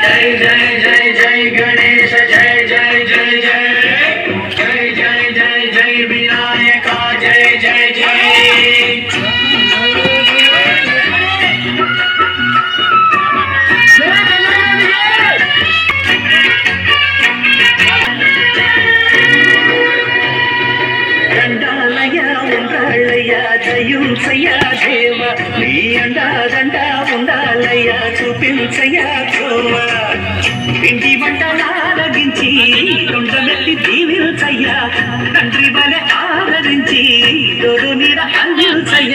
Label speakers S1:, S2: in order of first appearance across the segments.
S1: જય જય જય જય વિનાયકા જય
S2: જય ఉండాలయ్యా దయుంచయ్య దేవ నీ అండాదండ ఉండాలయ్య చూపించయ్య చోవ ఇంటి వంటలారగించి కొండమెత్తి దీవించయ్యా. తండ్రి వలె ఆదరించి తోడు నీడ అందించయ్య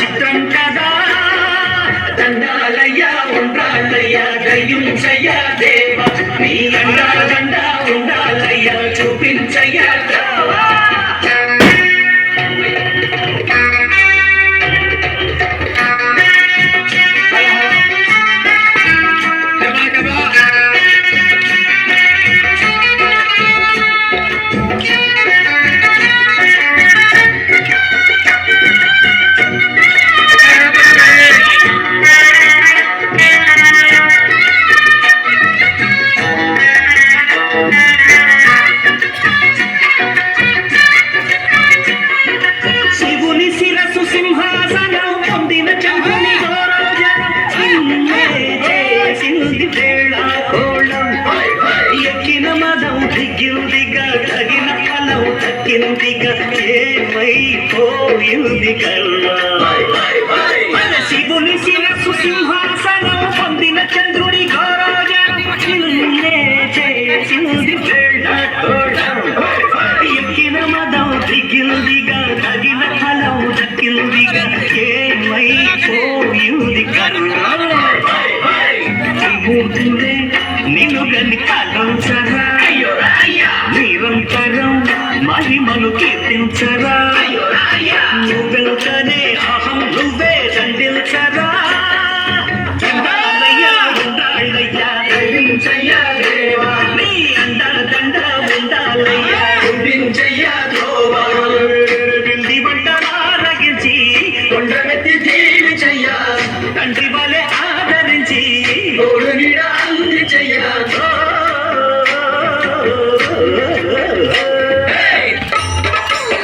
S2: చిత్రం కదా. తన్నాలయ్యా ఉండాలయ్యా దయ్యం చెయ్యా దేవ. నీ అండా దండా చూపించయ్యా ఎందుక ఏమైపోయింది కల్లా మన శివుని శిరస్సు సింహాసనం పొందిన చంద్రుడి ఎక్కిన మదం దిగిలిదిగా తగిన ఫలం దక్కిలిదిగా ఏమైపోయింది కల్లా నిన్ను గని కాలం సహా మహిమను కీర్తించరా? నువ్వెళ్తనే అహం నువ్వే
S1: దండించరా
S2: తండ్రి వాళ్ళే ఆదరించి